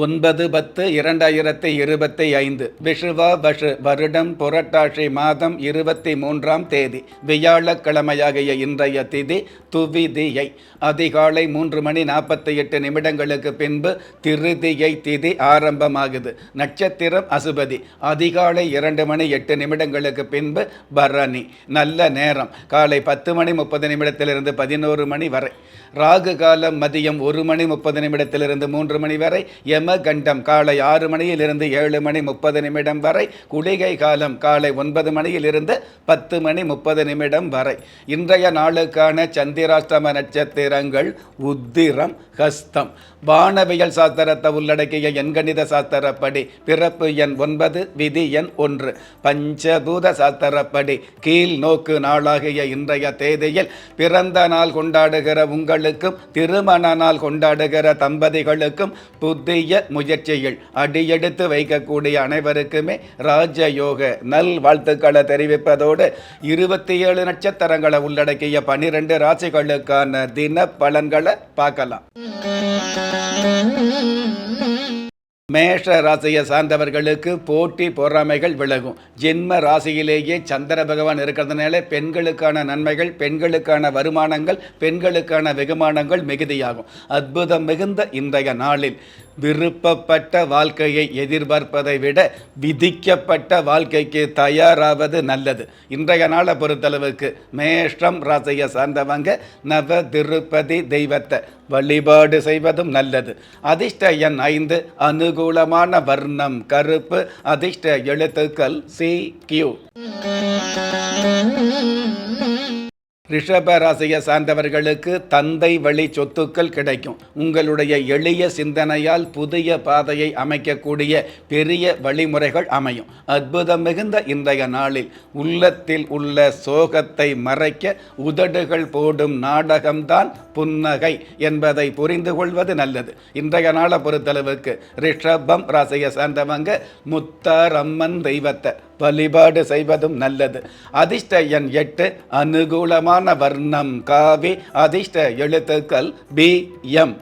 ஒன்பது பத்து இரண்டாயிரத்தி இருபத்தி ஐந்து. விஷுவா வஷு வருடம் புரட்டாசி மாதம் இருபத்தி மூன்றாம் தேதி. வியாழக்கிழமையாகிய இன்றைய திதி துவிதியை. அதிகாலை மூன்று மணி நாற்பத்தி எட்டு நிமிடங்களுக்கு பின்பு திருதியை திதி ஆரம்பமாகுது. நட்சத்திரம் அசுபதி. அதிகாலை இரண்டு மணி எட்டு நிமிடங்களுக்கு பின்பு பரணி. நல்ல நேரம். காலை பத்து மணி முப்பது நிமிடத்திலிருந்து பதினோரு மணி வரை. ராகு காலம் மதியம் ஒரு மணி முப்பது நிமிடத்திலிருந்து மூன்று மணி வரை. கண்டம் காலை ஆறு மணியிலிருந்து ஏழு மணி முப்பது நிமிடம் வரை குளிகை காலம் காலை ஒன்பது மணியிலிருந்து பத்து மணி முப்பது நிமிடம் வரை. இன்றைய நாளுக்கான சந்திராஷ்டம நட்சத்திரங்கள் உத்திரம் ஹஸ்தம். வானவியல் சாஸ்திரத்தை உள்ளடக்கிய எண்கணித சாஸ்திரப்படி பிறப்பு எண் ஒன்பது விதி எண் ஒன்று. பஞ்சபூத சாஸ்திரப்படி கீழ் நோக்கு நாளாகிய இன்றைய தேதியில் பிறந்த நாள் கொண்டாடுகிற உங்களுக்கும் திருமண நாள் கொண்டாடுகிற தம்பதிகளுக்கும் புதிய முயற்சியில் அடியெடுத்து வைக்கக்கூடிய அனைவருக்குமே ராஜயோக நல் வாழ்த்துக்களை தெரிவிப்பதோடு இருபத்தி ஏழு நட்சத்திரங்களை உள்ளடக்கிய பனிரெண்டு ராசிகளுக்கான தின பலன்களை பார்க்கலாம். மேஷ ராசியை சார்ந்தவர்களுக்கு போட்டி பொறாமைகள் விலகும். ஜென்ம ராசியிலேயே சந்திர பகவான் இருக்கிறதுனால பெண்களுக்கான நன்மைகள் பெண்களுக்கான வருமானங்கள் பெண்களுக்கான வெகுமானங்கள் மிகுதியாகும். அற்புதம் மிகுந்த இன்றைய நாளில் விருப்பப்பட்ட வாழ்க்கையை எதிர்பார்ப்பதை விட விதிக்கப்பட்ட வாழ்க்கைக்கு தயாராவது நல்லது. இன்றைய நாளை பொறுத்தளவுக்கு மேஷம் ராசியை சார்ந்தவங்க நவ திருப்பதி தெய்வத்தை வழிபாடு செய்வதும் நல்லது. அதிர்ஷ்ட எண் ஐந்து அனுகூலமான வர்ணம் கருப்பு அதிர்ஷ்ட எழுத்துக்கள் சி கியூ ரிஷப ராசியை சார்ந்தவர்களுக்கு தந்தை வழி சொத்துக்கள் கிடைக்கும். உங்களுடைய எளிய சிந்தனையால் புதிய பாதையை அமைக்கக்கூடிய பெரிய வழிமுறைகள் அமையும். அற்புதம் மிகுந்த இன்றைய நாளில் உள்ளத்தில் உள்ள சோகத்தை மறைக்க உதடுகள் போடும் நாடகம்தான் புன்னகை என்பதை புரிந்து கொள்வது நல்லது. இன்றைய நாளை பொறுத்தளவுக்கு ரிஷபம் ராசியை சார்ந்தவங்க முத்தாரம்மன் தெய்வத்தை வழிபாடு செய்வதும் நல்லது. அதிர்ஷ்ட எண் எட்டு அனுகூலமான வர்ணம் காவி அதிர்ஷ்ட எழுத்துக்கள் பி எம்.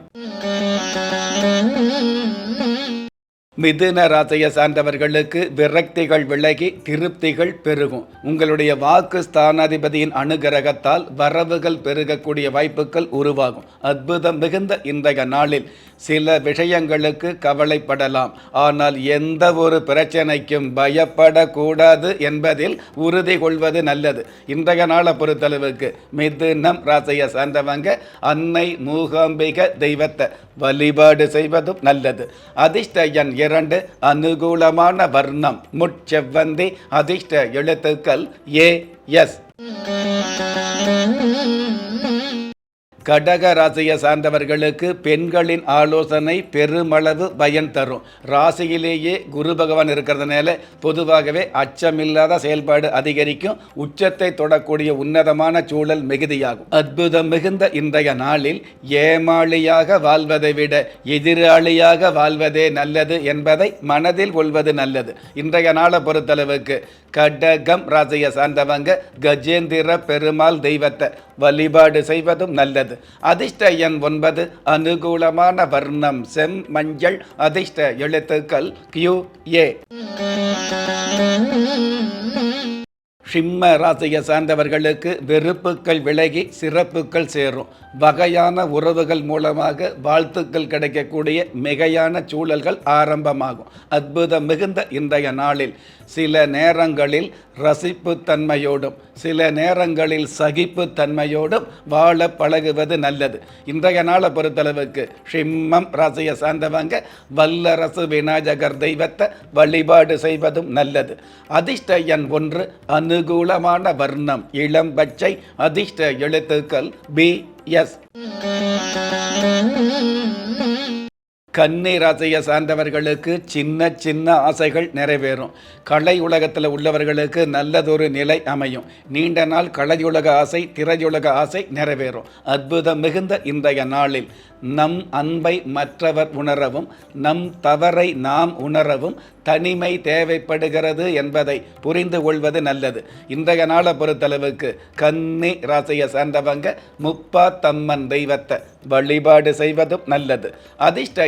மிதுன ராசியை சார்ந்தவர்களுக்கு விரக்திகள் விலகி திருப்திகள் பெருகும். உங்களுடைய வாக்கு ஸ்தானாதிபதியின் அனுகிரகத்தால் வரவுகள் பெருகக்கூடிய வாய்ப்புகள் உருவாகும். அற்புதம் மிகுந்த இன்றைய நாளில் சில விஷயங்களுக்கு கவலைப்படலாம். ஆனால் எந்த ஒரு பிரச்சனைக்கும் பயப்படக்கூடாது என்பதில் உறுதி கொள்வது நல்லது. இன்றைய நாளை பொறுத்தளவுக்கு மிதுனம் ராசியை சார்ந்தவங்க அன்னை மூகாம்பிக தெய்வத்தை வழிபாடு செய்வதும் நல்லது. அதிர்ஷ்ட எண் இரண்டு அனுகூலமான வர்ணம். முட்செவ்வந்தி அதிர்ஷ்ட எழுத்துக்கள் ஏ எஸ் கடக ராசியை சார்ந்தவர்களுக்கு பெண்களின் ஆலோசனை பெருமளவு பயன் தரும். ராசியிலேயே குரு பகவான் இருக்கிறதுனால பொதுவாகவே அச்சமில்லாத செயல்பாடு அதிகரிக்கும். உச்சத்தை தொடக்கூடிய உன்னதமான சூழல் மிகுதியாகும். அற்புதம் மிகுந்த இன்றைய நாளில் ஏமாளியாக வாழ்வதை விட எதிராளியாக வாழ்வதே நல்லது என்பதை மனதில் கொள்வது நல்லது. இன்றைய நாளை பொறுத்தளவுக்கு கடகம் ராசியை சார்ந்தவங்க கஜேந்திர பெருமாள் தெய்வத்தை வழிபாடு செய்வதும் நல்லது. அதிர்ஷ்ட எண் ஒன்பது அனுகூலமான வர்ணம் செம் மஞ்சள் அதிர்ஷ்ட எழுத்துக்கள் கியூ ஏ சிம்ம ராசியை சார்ந்தவர்களுக்கு வெறுப்புக்கள் விலகி சிறப்புகள் சேரும். வகையான உறவுகள் மூலமாக வாழ்த்துக்கள் கிடைக்கக்கூடிய மிகையான சூழல்கள் ஆரம்பமாகும். அற்புதம் மிகுந்த இன்றைய நாளில் சில நேரங்களில் ரசிப்பு தன்மையோடும் சில நேரங்களில் சகிப்பு தன்மையோடும் வாழ பழகுவது நல்லது. இன்றைய நாளை பொறுத்தளவுக்கு சிம்மம் ராசியை சார்ந்தவங்க வல்லரசு விநாயகர் தெய்வத்தை வழிபாடு செய்வதும் நல்லது. அதிர்ஷ்ட எண் ஒன்று அனுகூலமான வர்ணம் இளம் பச்சை அதிர்ஷ்ட எழுத்துக்கள் பி எஸ் கன்னி ராசியை சார்ந்தவர்களுக்கு சின்ன சின்ன ஆசைகள் நிறைவேறும். கலை உலகத்தில் உள்ளவர்களுக்கு நல்லதொரு நிலை அமையும். நீண்ட நாள் கலையுலக ஆசை திரையுலக ஆசை நிறைவேறும். அற்புதம் மிகுந்த இன்றைய நாளில் நம் அன்பை மற்றவர் உணரவும் நம் தவறை நாம் உணரவும் தனிமை தேவைப்படுகிறது என்பதை புரிந்து கொள்வது நல்லது. இன்றைய நாளை பொறுத்தளவுக்கு கன்னி ராசியை சார்ந்தவங்க முப்பா தம்மன் தெய்வத்தை வழிபாடு செய்வதும் நல்லது. அதிர்ஷ்ட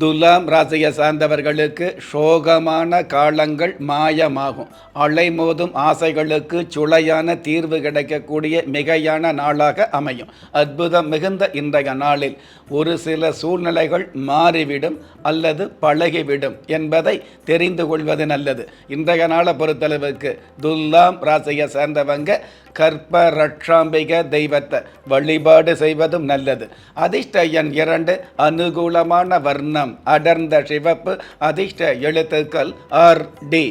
துலாம் ராசியை சார்ந்தவர்களுக்கு சோகமான காலங்கள் மாயமாகும். அலைமோதும் ஆசைகளுக்கு சுளையான தீர்வு கிடைக்கக்கூடிய மிகையான நாளாக அமையும். அற்புதம் மிகுந்த இன்றைய நாளில் ஒரு சில சூழ்நிலைகள் மாறிவிடும் அல்லது பழகிவிடும் என்பதை தெரிந்து கொள்வது நல்லது. இன்றைய நாளை பொறுத்தளவுக்கு துல்லாம் ராசியை சேர்ந்தவங்க கற்ப ரட்சாம்பிக தெய்வத்தை வழிபாடு செய்வதும் நல்லது. அதிர்ஷ்ட எண் இரண்டு அனுகூலமான வர்ணம். அடர்ந்த சிவப்பு அதிர்ஷ்ட எழுத்துக்கள் ஆர் டி.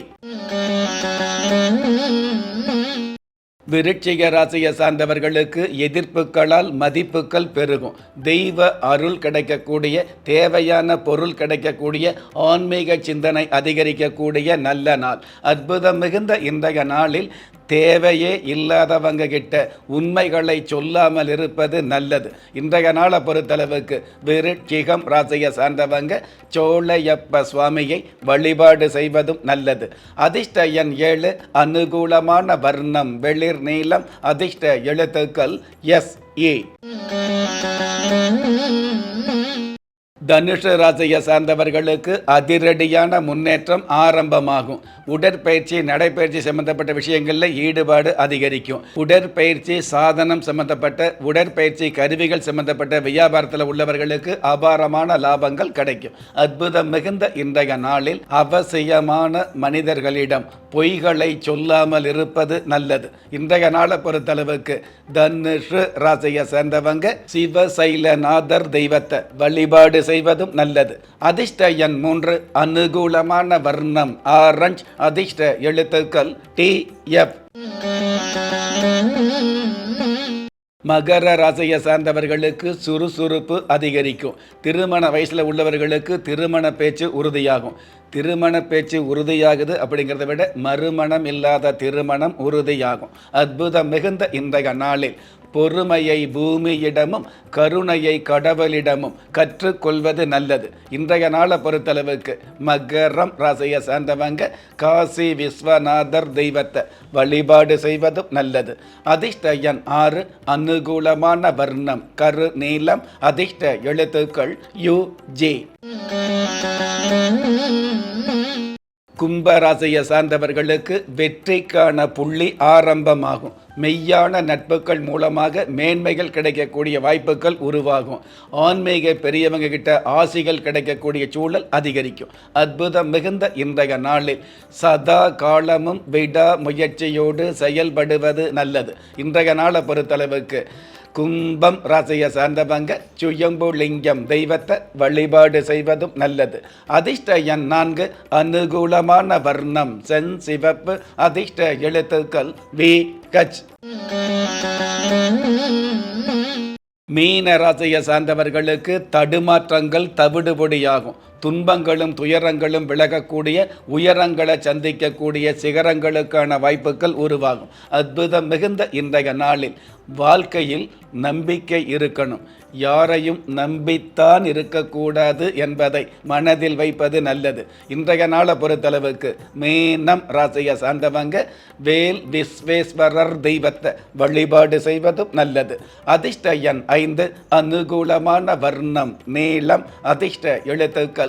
விருட்சிக ராசியை சார்ந்தவர்களுக்கு எதிர்ப்புகளால் மதிப்புகள் பெருகும். தெய்வ அருள் கிடைக்கக்கூடிய தேவையான பொருள் கிடைக்கக்கூடிய ஆன்மீக சிந்தனை அதிகரிக்கக்கூடிய நல்ல நாள். அற்புதம் மிகுந்த இன்றைய நாளில் தேவையே இல்லாதவங்க கிட்ட உண்மைகளை சொல்லாமல் இருப்பது நல்லது. இன்றைய நாளை பொறுத்தளவுக்கு விருட்சிகம் ராசியை சார்ந்தவங்க சோழையப்ப சுவாமியை வழிபாடு செய்வதும் நல்லது. அதிர்ஷ்ட எண் ஏழு அனுகூலமான வர்ணம் வெளிர் நீளம் அதிர்ஷ்ட எழுத்துக்கள் எஸ் ஏ. தனுஷ ராசியை சார்ந்தவர்களுக்கு அதிரடியான முன்னேற்றம் ஆரம்பமாகும். உடற்பயிற்சி நடைப்பயிற்சி சம்பந்தப்பட்ட விஷயங்களில் ஈடுபாடு அதிகரிக்கும். உடற்பயிற்சி சாதனம் சம்பந்தப்பட்ட உடற்பயிற்சி கருவிகள் சம்பந்தப்பட்ட வியாபாரத்தில் உள்ளவர்களுக்கு அபாரமான லாபங்கள் கிடைக்கும். அற்புதம் மிகுந்த இன்றைய நாளில் அவசியமான மனிதர்களிடம் பொய்களை சொல்லாமல் இருப்பது நல்லது. இன்றைய நாளை பொறுத்தளவுக்கு தனுஷு ராசியை சேர்ந்தவங்க சிவசைலநாதர் தெய்வத்தை வழிபாடு செய்வதும் நல்லது. அதிர்ஷ்ட எண் மூன்று அனுகூலமான வர்ணம். ஆரஞ்ச் அதிர்ஷ்ட எழுத்துக்கள் டி எஃப் மகர ராசியை சார்ந்தவர்களுக்கு சுறுசுறுப்பு அதிகரிக்கும். திருமண வயசில் உள்ளவர்களுக்கு திருமண பேச்சு உறுதியாகும். திருமண பேச்சு உறுதியாகுது அப்படிங்கிறத விட மறுமணம் இல்லாத திருமணம் உறுதியாகும். அற்புதம் மிகுந்த இன்றைய நாளில். பொறுமையை பூமியிடமும் கருணையை கடவுளிடமும் கற்றுக்கொள்வது நல்லது. இன்றைய நாளை பொறுத்தளவுக்கு மகரம் ராசியை சார்ந்தவங்க காசி விஸ்வநாதர் தெய்வத்தை வழிபாடு செய்வதும் நல்லது. அதிர்ஷ்ட எண் ஆறு அனுகூலமான வர்ணம் கரு நீளம் அதிர்ஷ்ட எழுத்துக்கள் யு ஜே. கும்பராசியை சார்ந்தவர்களுக்கு வெற்றிக்கான புள்ளி ஆரம்பமாகும். மெய்யான நட்புகள் மூலமாக மேன்மைகள் கிடைக்கக்கூடிய வாய்ப்புகள் உருவாகும். ஆன்மீக பெரியவங்க கிட்ட ஆசிகள் கிடைக்கக்கூடிய சூழல் அதிகரிக்கும். அற்புதம் மிகுந்த இன்றைய நாளில் சதா காலமும் விடா முயற்சியோடு செயல்படுவது நல்லது. இன்றைய நாளை பொறுத்தளவுக்கு கும்பம் ராசியை சார்ந்தவங்க சுயம்புலிங்கம் தெய்வத்தை வழிபாடு செய்வதும் நல்லது. அதிர்ஷ்ட எண் நான்கு அனுகூலமான வர்ணம் சென் சிவப்பு அதிர்ஷ்ட எழுத்துக்கள் வி கச். மீன ராசியை சார்ந்தவர்களுக்கு தடுமாற்றங்கள் தவிடுபொடியாகும். துன்பங்களும் துயரங்களும் விலகக்கூடிய உயரங்களை சந்திக்கக்கூடிய சிகரங்களுக்கான வாய்ப்புகள் உருவாகும். அற்புதம் மிகுந்த இன்றைய நாளில் வாழ்க்கையில் நம்பிக்கை இருக்கணும். யாரையும் நம்பித்தான் இருக்கக்கூடாது என்பதை மனதில் வைப்பது நல்லது. இன்றைய நாளை பொறுத்தளவுக்கு மீனம் ராசியை சார்ந்தவங்க வேல் விஸ்வேஸ்வரர் தெய்வத்தை வழிபாடு செய்வதும் நல்லது. அதிர்ஷ்ட எண் ஐந்து அனுகூலமான வர்ணம் நீளம் அதிர்ஷ்ட எழுத்துக்கள்.